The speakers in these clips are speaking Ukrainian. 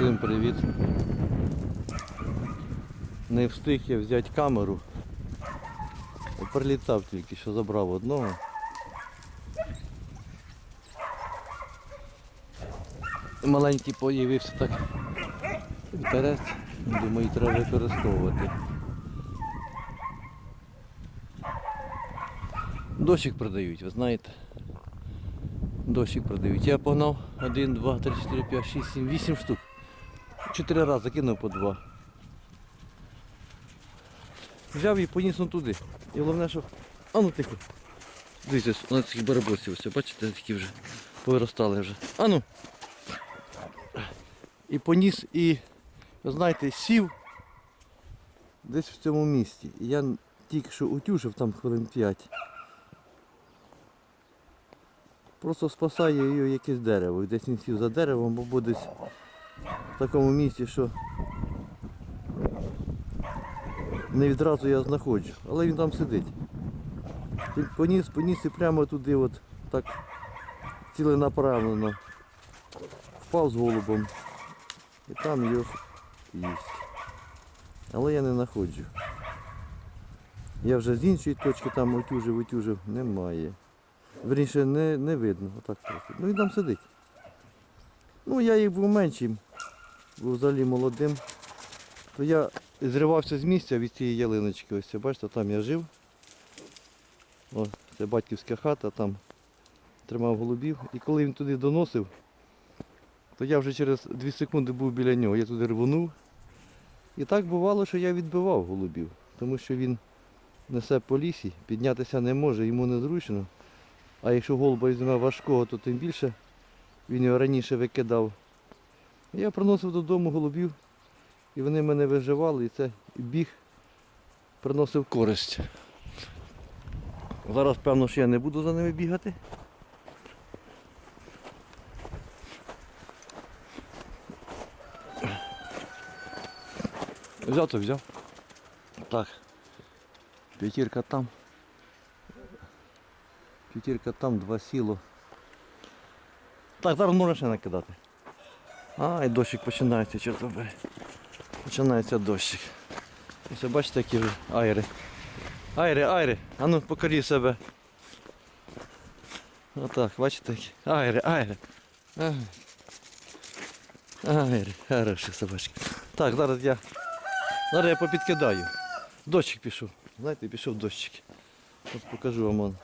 Всім привіт. Не встиг я взяти камеру. Прилітав тільки що забрав одного. Маленький появився так інтерес. Думаю, треба використовувати. Дощик продають, ви знаєте. Дощик продають. Я погнав 1, 2, 3, 4, 5, 6, 7, 8 штук. Чотири рази кинув по два. Взяв і поніс ну туди. І головне, що... А ну тихо. Дивіться, на цих барабосів, ось, бачите, такі вже повиростали вже. А ну. І поніс, і, знаєте, сів десь в цьому місці. І я тільки що утюжив там хвилин 5. Просто спасає її якесь дерево. Десь він сів за деревом, бо десь в такому місці, що не відразу я знаходжу. Але він там сидить. Поніс, поніс і прямо туди от так ціленаправлено. Впав з голубом. І там його їсть. Але я не знаходжу. Я вже з іншої точки там утюжив, утюжив, немає. Верніше не, не видно, отак. Ну він там сидить. Ну я їх був меншим, взагалі молодим. То я зривався з місця від цієї ялиночки. Ось бачите, там я жив. О, це батьківська хата, там тримав голубів. І коли він туди доносив, то я вже через 2 секунди був біля нього. Я туди рвонув. І так бувало, що я відбивав голубів, тому що він несе по лісі, піднятися не може, йому незручно. А якщо голуба візьме важкого, то тим більше він його раніше викидав. Я приносив додому голубів, і вони мене виживали, і це біг приносив користь. Зараз певно, що я не буду за ними бігати. Взяв то взяв. Так. П'ятірка там. П'ятірка там, два сіло. Так, зараз можна ще накидати. А, і дощик починається, чорт забери. Починається дощик. Ось бачите, які айри. Айри, айри, а ну покажи себе. Отак, бачите які. Айри, айри. Ай. Айри, хороші собачки. Так, зараз я. Зараз я попідкидаю. Дощик пішов. Знаєте, пішов дощик. От покажу вам.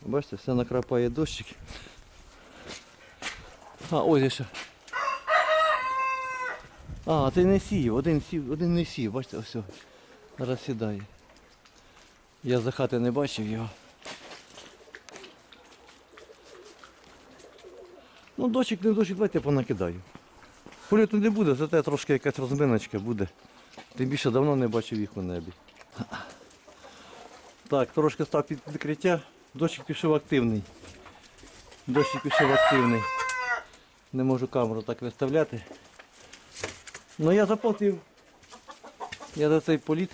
Бачите, все накрапає дощик. А, ось ще. А, ти не сів, один сів, один не сів, бачите, ось. о. Зараз сідає. Я за хати не бачив його. Ну, дощик не дощик, давайте я понакидаю. Польоту не буде, зате трошки якась розминочка буде. Тим більше давно не бачив їх у небі. Так, трошки став під відкриття. Дощик пішов активний. Дощик пішов активний. Не можу камеру так виставляти. Ну я заплатив. Я за цей політ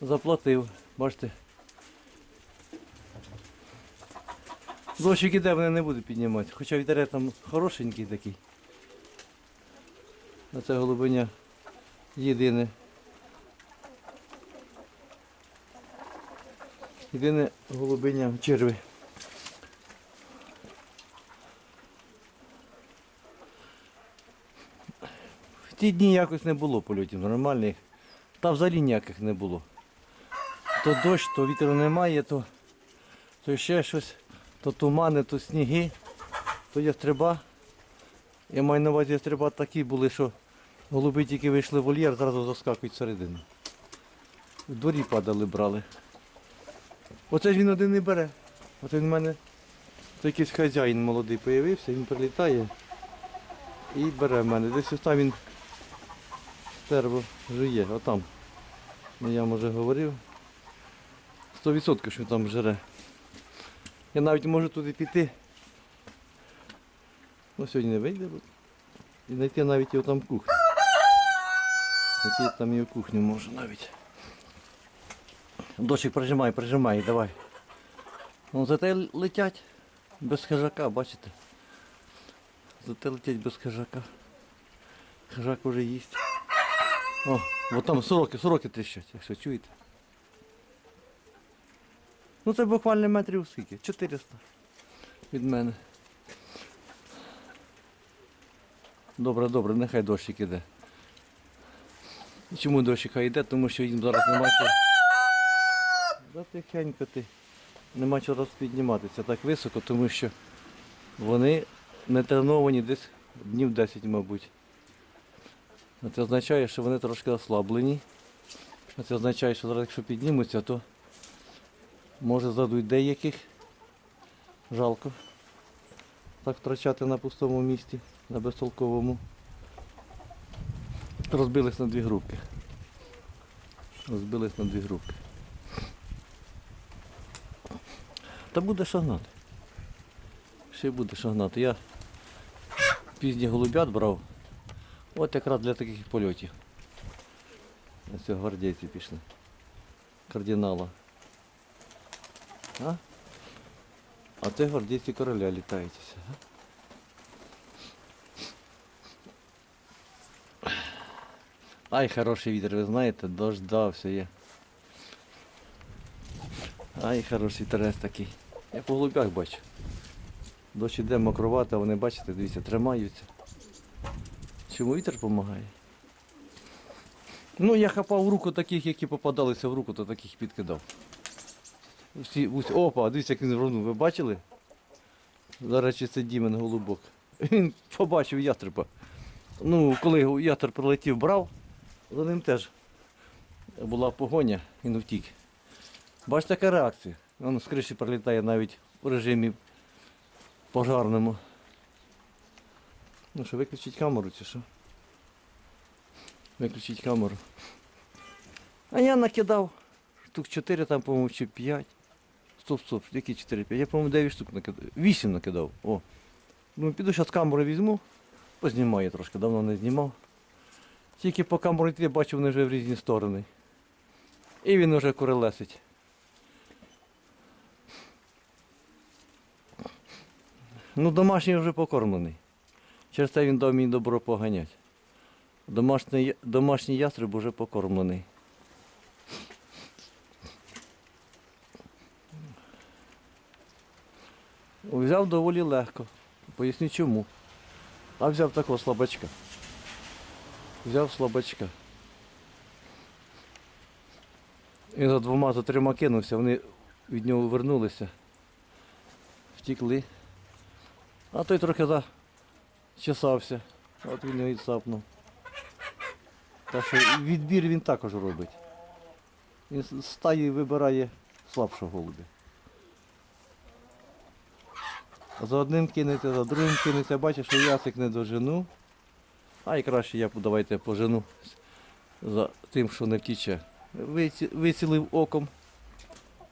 заплатив. Бачите. Дощик іде, мене не буду піднімати. Хоча вітерець там хорошенький такий. А це голубиня єдине. Єдине голубиня черви. Ті дні якось не було польотів нормальних. Та взагалі ніяких не було. То дощ, то вітру немає, то, то ще щось, то тумани, то сніги, то ястреба. Я маю на увазі ястреба такі були, що голуби тільки вийшли в вольєр, зразу заскакують всередину. В дворі падали, брали. Оце ж він один не бере. Оце він в мене це якийсь хазяїн молодий появився, він прилітає і бере в мене. Десь там він стерво жує, отам. Ну, Я вже говорив. 100% що там жере. Я навіть можу туди піти. Ну сьогодні не вийде. І знайти навіть його там кухню. Знайти там його кухню можу навіть. Дощик прижимай, прижимай, давай. Ну зате летять без хижака, бачите. Будете летіть без хижака. Хижак уже їсть. О, от там сороки, сороки тріщать, якщо чуєте. Ну це буквально метрів скільки? 400 від мене. Добре, добре, нехай дощик іде. Чому дощик хай йде? Тому що їм зараз нема чого. Да тихенько ти. Нема чого підніматися так високо, тому що вони не треновані десь днів 10, мабуть. А Це означає, що вони трошки ослаблені. Це означає, що зараз якщо піднімуться, то може задуть деяких. Жалко. Так втрачати на пустому місці, на безтолковому. Розбились на дві групки. Розбились на дві групки. Та буде що гнати. Ще буде що гнати. Я пізні голубят брав. От якраз для таких польотів. Ось гвардійці пішли. Кардинала. А? А це гвардійці короля літаєтеся. Ай, хороший вітер, ви знаєте, дождався я. Ай, хороший вітерець такий. Я по голубях бачу. Дощ іде мокровато, вони, бачите, дивіться, тримаються. Вітер допомагає? Ну, я хапав в руку таких, які попадалися в руку, то таких підкидав. Всі, ось- опа, дивіться, як він рванув. Ви бачили? Зараз це Дімен голубок. Він побачив ястреба. Ну, коли ястреб прилетів, брав, за ним теж була погоня, він втік. Бачите, яка реакція. Він з криші прилітає навіть у режимі пожарному. Ну що, виключить камеру чи що? Виключить камеру. А я накидав штук 4, там, по-моєму, чи 5. Стоп, стоп, які 4-5? Я, по-моєму, 9 штук накидав. 8 накидав. О. Ну, піду зараз камеру візьму, познімаю трошки, давно не знімав. Тільки по камеру йти, бачу, вони вже в різні сторони. І він вже курелесить. Ну, домашній вже покормлений. Через це він дав мені добро поганяти. Домашній, домашній ястреб вже покормлений. Взяв доволі легко. Поясню чому. А взяв такого слабачка. Взяв слабачка. І за двома за трьома кинувся, вони від нього вернулися, втікли. А той трохи зачесався. От він і цапнув. Так що відбір він також робить. Він з стаї вибирає слабшого голубя. За одним кинеться, за другим кинеться, бачиш, що ясик не дожену. А і краще я давайте пожену за тим, що не втіче. Вицілив оком.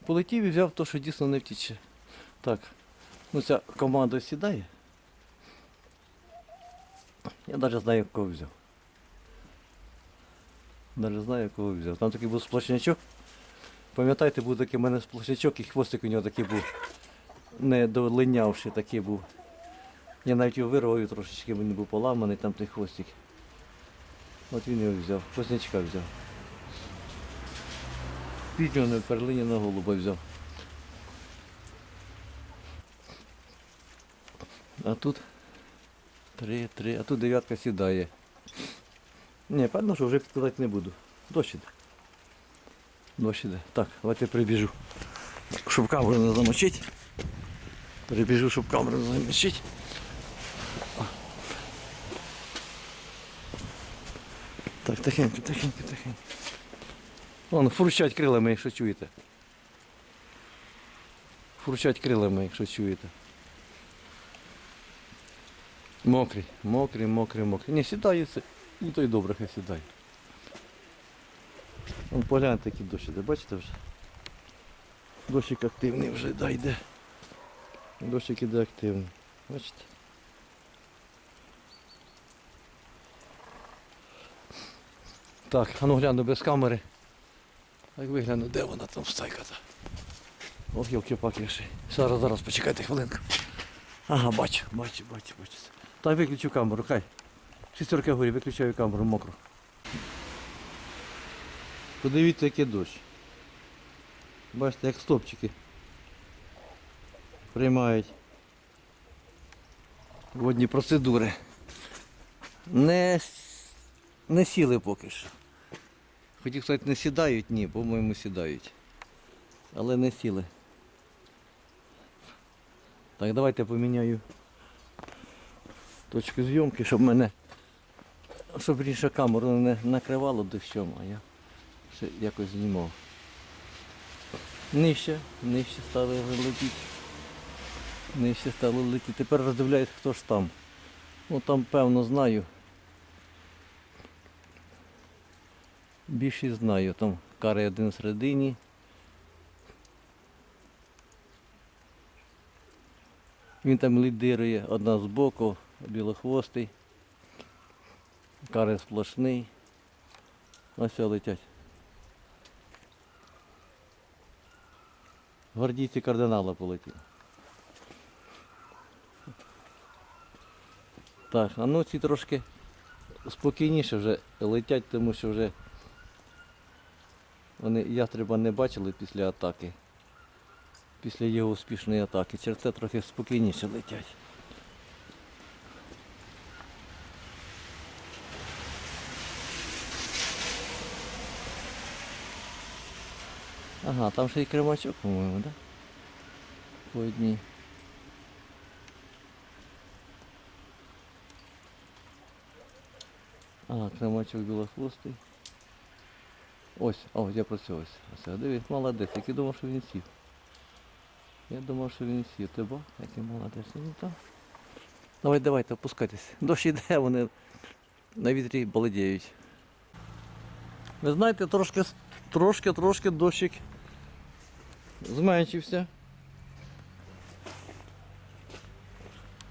Полетів і взяв те, що дійсно не втіче. Так, ну ця команда сідає. Я навіть знаю, кого взяв. Навіть знаю, кого взяв. Там такий був сплошнячок. Пам'ятаєте, був такий в мене сплошнячок і хвостик у нього такий був. Не долинявши такий був. Я навіть його вирвав трошечки він був поламаний, там той хвостик. От він його взяв, хвостячка взяв. Пітнього перлині на голуба взяв. А тут три, три, а тут дев'ятка сідає. Ні, певно, що вже підкладати не буду. Дощ іде. Так, давайте прибіжу. Щоб камеру не замочити. Прибіжу, щоб камеру не замочити. Так, тихенько, тихенько, тихенько. Вон, фурчать крилами, якщо чуєте. Фурчать крилами, якщо чуєте. Мокрий, мокрий, мокрий, мокрий. Ні, сідає це. Ну то й добре, хай сідає. Вон погляньте, який дощ іде, бачите вже? Дощик активний вже, да, йде. Дощик іде активний. Бачите? Так, а ну гляну без камери. Так вигляну, де вона там стайка та. Ох, йолки паки ще. Зараз, зараз, почекайте хвилинку. Ага, бачу, бачу, бачу, бачу. Та виключу камеру, хай. Шістерка горі, виключаю камеру мокру. Подивіться, який дощ. Бачите, як стопчики приймають водні процедури. Не, не сіли поки що. Хотів сказати, не сідають, ні, по-моєму, сідають. Але не сіли. Так, давайте поміняю точку зйомки, щоб мене, щоб ріше камеру не накривало дощом, а я ще якось знімав. Нижче, нижче стали летіти. Нижче стало летіти. Тепер роздивляюсь, хто ж там. Ну там певно знаю. Більшість знаю. Там карий один всередині. Він там лідирує, одна з боку, білохвостий. Карий сплошний. Ось летять. Гвардійці кардинала полетіли. Так, а ну ці трошки спокійніше вже летять, тому що вже вони ястреба не бачили після атаки. Після його успішної атаки. Через це трохи спокійніше летять. Ага, там ще й кремачок, по-моєму, так? Да? По одній. Ага, кремачок білохвостий. Ось, о, я про це ось. Ось, дивись, молодець, який думав, що він сів. Я думав, що він сів. Ти бо? Який молодець. Ну там. Давай, давайте, опускайтесь. Дощ іде, вони на вітрі балдіють. Ви знаєте, трошки, трошки, трошки дощик зменшився.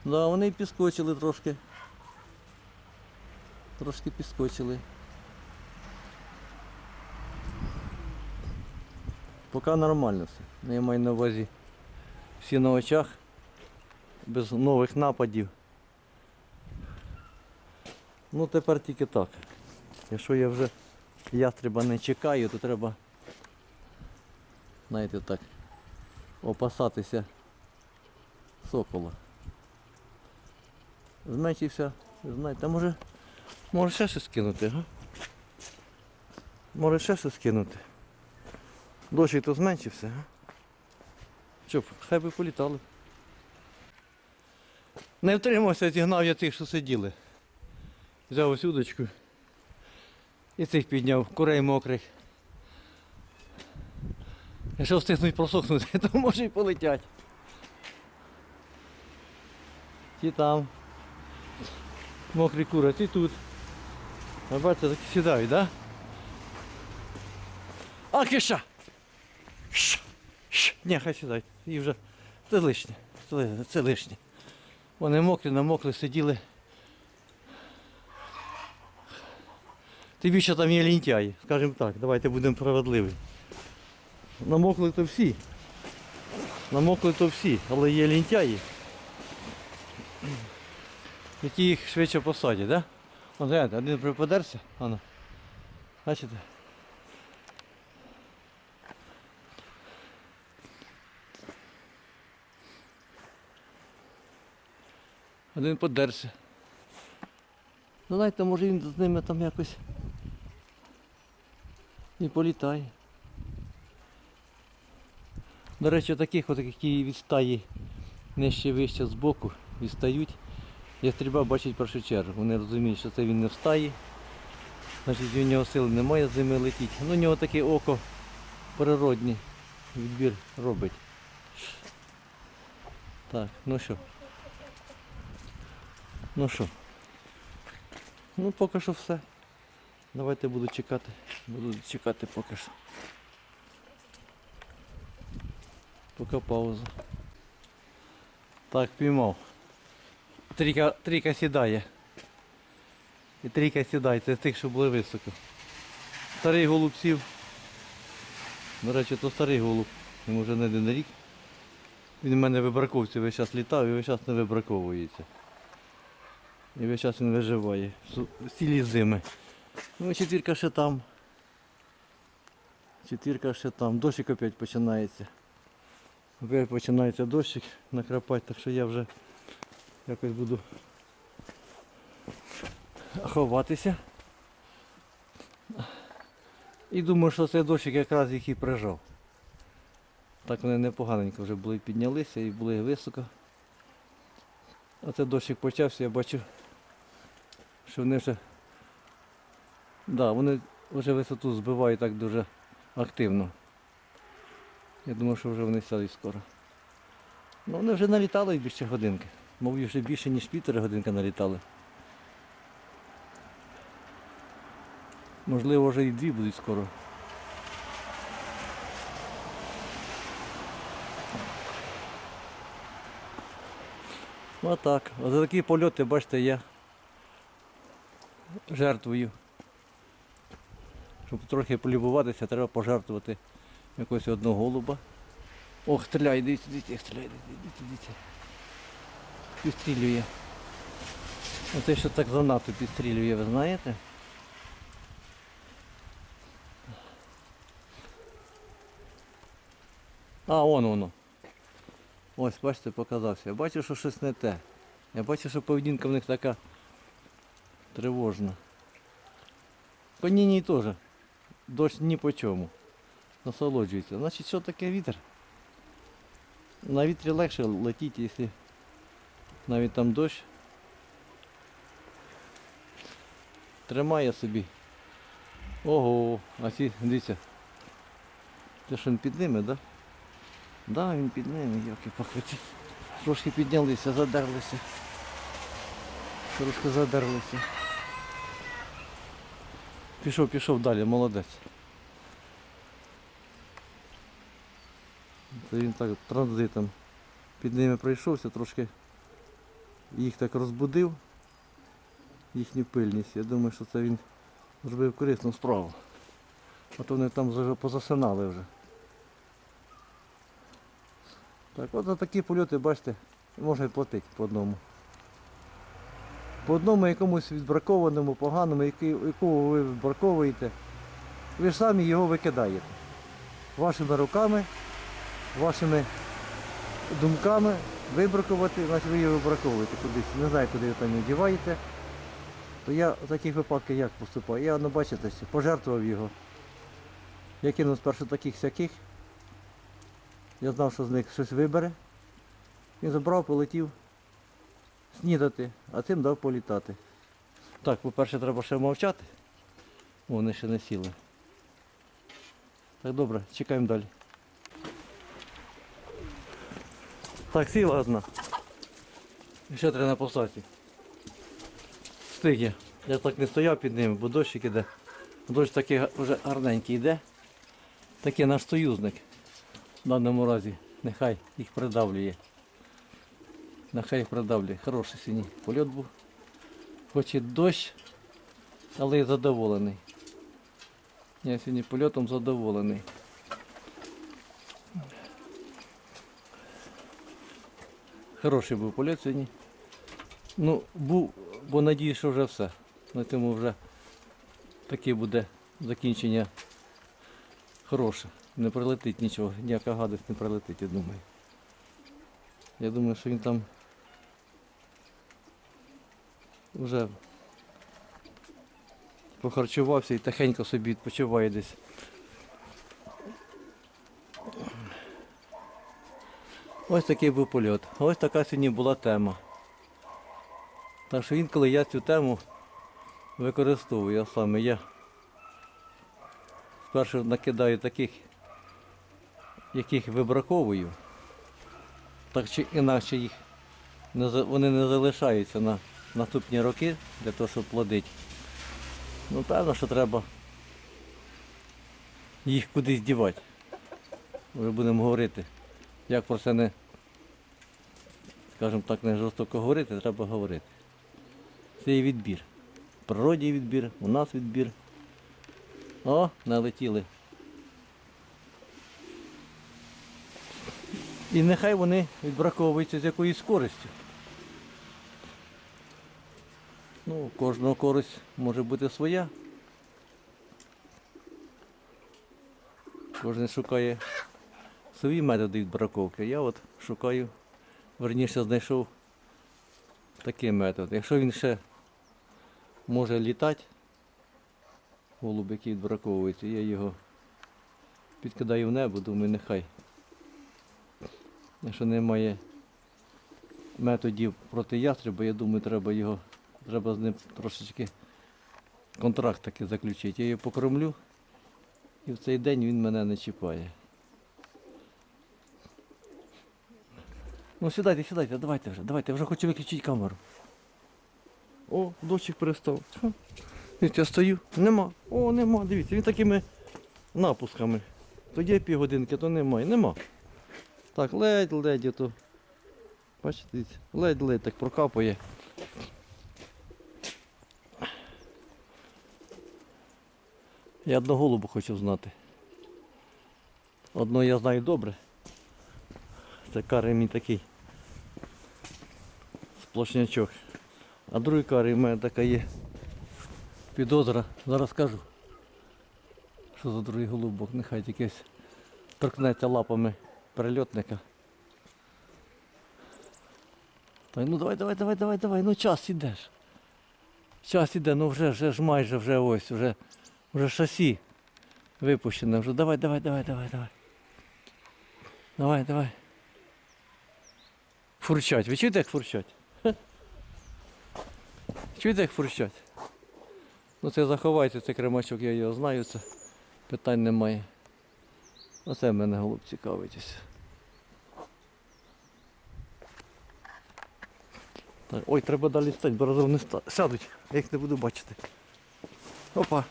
Да, вони й підскочили трошки. Трошки підскочили. Поки нормально все. Ну, Я маю на увазі всі на очах, без нових нападів. Ну тепер тільки так. Якщо я вже ястреба не чекаю, то треба, знаєте так, опасатися сокола. Зменшився, знаєте, може, може ще щось кинути, га? Може ще щось кинути. Дощик то зменшився, га? Щоб, хай би політали. Не втримався, зігнав я тих, що сиділи. Взяв ось. І цих підняв, курей мокрих. Якщо встигнуть просохнути, то може і полетять. Ті там. Мокрі кури, ті тут. Ви бачите, так сідають? Да? А, киша! Ні, хай сідають. І вже це лишнє. Це, лишнє. Вони мокрі, намокли, сиділи. Тим більше там є лінтяї, скажімо так, давайте будемо справедливі. Намокли то всі. Намокли то всі, але є лінтяї. Які їх швидше посадять. Да? От гляньте, один припадерся, Ано. Бачите? Один подерся. Ну знаєте, може він з ними там якось і політає. До речі, таких, от, які від нижче вище збоку відстають, ястреба бачить першу чергу. Вони розуміють, що це він не в стаї, значить у нього сили немає з ними летіти. Ну, у нього таке око природній відбір робить. Так, ну що? Ну що? Ну поки що все. Давайте буду чекати. Буду чекати поки що. Поки пауза. Так, піймав. Трійка, трійка сідає. І трійка сідає, це з тих, що були високо. Старий голуб сів. До речі, то старий голуб. Йому вже не один рік. Він в мене вибраковці весь час літав і весь час не вибраковується. І весь час він виживає. Цілі зими. Ну, четвірка ще там. Четвірка ще там. Дощик опять починається. Опять починається дощик накрапати, так що я вже якось буду ховатися. І думаю, що цей дощик якраз їх і прижав. Так вони непоганенько вже були піднялися і були високо. А це дощик почався, я бачу, що вони вже. Да, вони вже висоту збивають так дуже активно. Я думаю, що вже вони сядуть скоро. Ну вони вже налітали більше годинки. Мов вже більше, ніж півтори годинки налітали. Можливо, вже і дві будуть скоро. Ну а так. А за такі польоти, бачите, я жертвую. Щоб трохи полюбуватися, треба пожертвувати якогось одного голуба. Ох, стріляє, дивіться, дивіться, стріляє, дивіться, дивіться. Підстрілює. Оце що так занадто підстрілює, ви знаєте? А, вон воно. Ось, бачите, показався. Я бачу, що щось не те. Я бачу, що поведінка в них така тривожна. По ній теж. Дощ ні по чому. Насолоджується. Значить, що таке вітер? На вітрі легше летіти, якщо навіть там дощ. Тримає собі. Ого, а ці, дивіться. Це що він підніме, так? Да? Да, він підніме, йоки пахоті. Трошки піднялися, задерлися. Трошки задерлися. Пішов, пішов далі, молодець. Це він так транзитом під ними пройшовся, трошки їх так розбудив, їхню пильність. Я думаю, що це він зробив корисну справу. А то вони там позасинали вже. Так, от за такі польоти, бачите, можна і платити по одному. По одному якомусь відбракованому, поганому, якого ви відбраковуєте, ви ж самі його викидаєте. Вашими руками, вашими думками вибракувати, значить ви його вибраковуєте кудись. Не знаю, куди ви там його діваєте. То я в таких випадках як поступаю? Я, ну бачите, пожертвував його. Я кинув спершу таких сяких. Я знав, що з них щось вибере. Він забрав, полетів снідати, а цим дав політати. Так, по-перше, треба ще мовчати. Вони ще не сіли. Так, добре, чекаємо далі. Так, сіла одна. Ще три на посадці. Встиг я. Я так не стояв під ними, бо дощик іде. Дощ такий вже гарненький йде. Такий наш союзник в даному разі. Нехай їх придавлює. Нехай їх придавлює. Хороший синій польот був. Хоч і дощ, але я задоволений. Я сьогодні польотом задоволений. Хороший був польот сьогодні. Ну, був, бо надію, що вже все. На цьому вже таке буде закінчення хороше. Не прилетить нічого, ніяка гадость не прилетить, я думаю. Я думаю, що він там вже похарчувався і тихенько собі відпочиває десь. Ось такий був польот. Ось така сьогодні була тема. Так що інколи я цю тему використовую, а саме я спершу накидаю таких, яких вибраковую, так чи інакше їх вони не залишаються на наступні роки для того, щоб плодити. Ну, певно, що треба їх кудись дівати. Вже будемо говорити. Як про це не, скажімо так, не жорстоко говорити, треба говорити. Це і відбір. В природі відбір, у нас відбір. О, налетіли. І нехай вони відбраковуються з якоюсь користю. Ну, кожного користь може бути своя. Кожен шукає свої методи відбраковки. Я от шукаю, верніше знайшов такий метод. Якщо він ще може літати, голуб, який відбраковується, я його підкидаю в небо, думаю, нехай. Якщо немає методів проти ястреба, я думаю, треба його, треба з ним трошечки контракт такий заключити. Я його покормлю, і в цей день він мене не чіпає. Ну сідайте, сідайте, давайте вже, давайте, я вже хочу виключити камеру. О, дощик перестав. Я стою. Нема. О, нема, дивіться, він такими напусками. То є півгодинки, то немає. Нема. Так, ледь-ледь ото. Бачите, ледь-ледь так прокапує. Я одну голубу хочу знати. Одну я знаю добре. Це карий мій такий. Сплошнячок. А другий карий в мене така є підозра. Зараз скажу. Що за другий голубок? Нехай якийсь торкнеться лапами перельотника. Та ну давай, давай, давай, давай, давай, ну час ідеш. Час іде, ну вже, вже ж майже вже ось, вже, вже шасі випущене, вже давай, давай, давай, давай, давай. Давай, давай. Фурчать. Ви чуєте, як фурчать? Хе. Чуєте, як фурчать? Ну це заховайте, цей кремачок, я його знаю, це питань немає. Оце мене голуб цікавитись. Ой, треба далі стати, бо разом не сядуть, я їх не буду бачити. Опа.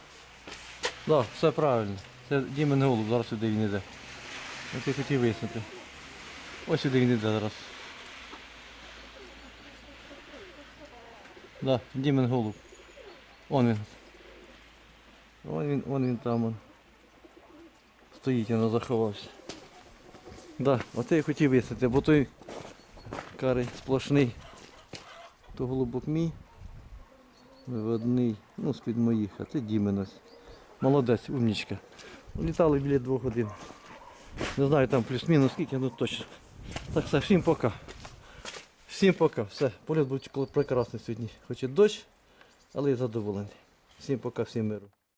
Да, все правильно. Це Дімен голуб, зараз сюди він йде. Я хотів вияснити. Ось сюди він йде зараз. Да, Дімен голуб. Он він. Вон він, вон він там. Он. Стоїть, воно заховався. Да, оце я хотів вияснити, бо той карий сплошний. То голубок мій. Виводний, ну з-під моїх, а це Дімен ось. Молодець, умнічка. Літали біля двох годин. Не знаю там плюс-мінус скільки, ну точно. Так все, всім пока. Всім пока. Все. Політ був прекрасний сьогодні. Хоч і дощ, але я задоволений. Всім пока, всім миру.